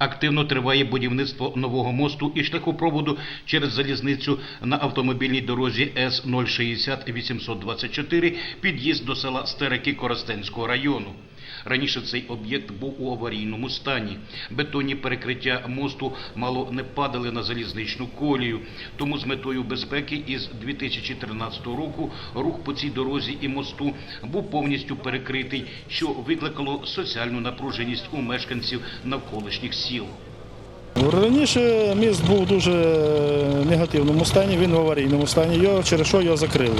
Активно триває будівництво нового мосту і шляхопроводу через залізницю на автомобільній дорозі С 060 824 під'їзд до села Стереки Коростенського району. Раніше цей об'єкт був у аварійному стані. Бетонні перекриття мосту мало не падали на залізничну колію. Тому з метою безпеки із 2013 року рух по цій дорозі і мосту був повністю перекритий, що викликало соціальну напруженість у мешканців навколишніх сіл. Раніше міст був в дуже негативному стані, він в аварійному стані, його, через що його закрили.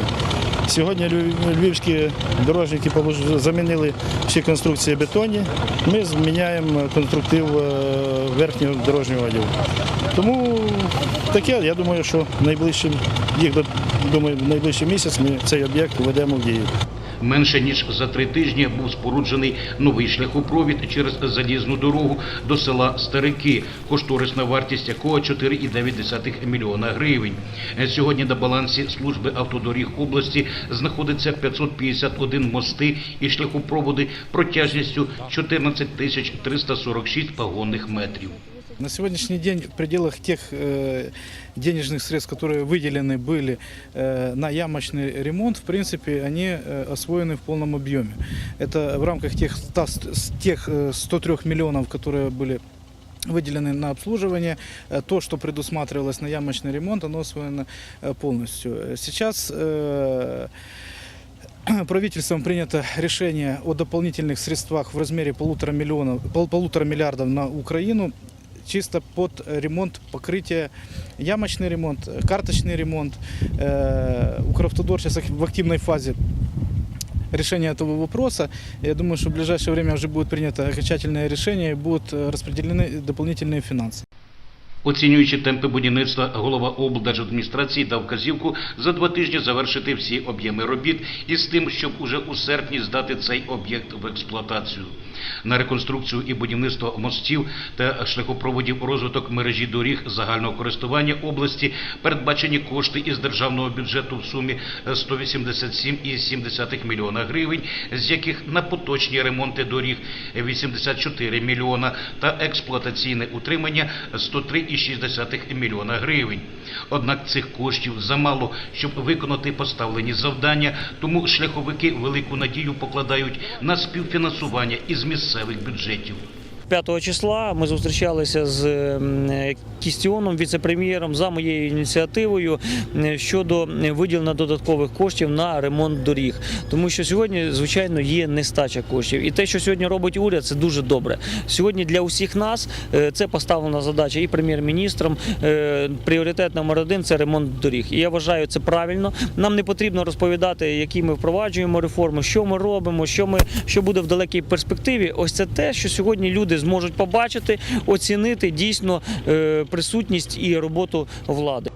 Сьогодні львівські дорожники замінили всі конструкції бетонні. Ми зміняємо конструктив е, верхнього дорожнього одягу. Тому таке, я думаю, що найближчим, їх думаю, найближчий місяць ми цей об'єкт введемо в дію. Менше ніж за три тижні був споруджений новий шляхопровід через залізну дорогу до села Старики, кошторисна вартість якого 4,9 мільйона гривень. Сьогодні на балансі служби автодоріг області знаходиться 551 мости і шляхопроводи протяжністю 14 тисяч 346 погонних метрів. На сегодняшний день в пределах тех э, денежных средств, которые выделены были э, на ямочный ремонт, в принципе, они э, освоены в полном объеме. Это в рамках тех, 100, с тех э, 103 миллионов, которые были выделены на обслуживание, то, что предусматривалось на ямочный ремонт, оно освоено полностью. Сейчас правительством принято решение о дополнительных средствах в размере полутора, миллионов, пол- полутора миллиардов на Украину чисто под ремонт покрытия, ямочный ремонт, э, карточный ремонт. Э, Укравтодор сейчас в активной фазе решения этого вопроса. Я думаю, что в ближайшее время уже будет принято окончательное решение и будут э, распределены дополнительные финансы. Оцінюючи темпи будівництва, голова облдержадміністрації дав вказівку за два тижні завершити всі об'єми робіт із тим, щоб уже у серпні здати цей об'єкт в експлуатацію. На реконструкцію і будівництво мостів та шляхопроводів розвиток мережі доріг загального користування області передбачені кошти із державного бюджету в сумі 187,7 мільйона гривень, з яких на поточні ремонти доріг 84 мільйона та експлуатаційне утримання 103,6 мільйона гривень. Однак цих коштів замало, щоб виконати поставлені завдання, тому шляховики велику надію покладають на співфінансування із місцевих бюджетів. 5 числа ми зустрічалися з Кістіоном, віце-прем'єром, за моєю ініціативою щодо виділення додаткових коштів на ремонт доріг. Тому що сьогодні, звичайно, є нестача коштів. І те, що сьогодні робить уряд, це дуже добре. Сьогодні для усіх нас е, це поставлена задача і прем'єр-міністром. Е, Пріоритет номер один це ремонт доріг. І я вважаю це правильно. Нам не потрібно розповідати, які ми впроваджуємо реформи, що ми робимо, що ми що буде в далекій перспективі. Ось це те, що сьогодні люди зможуть побачити, оцінити дійсно е, присутність і роботу влади.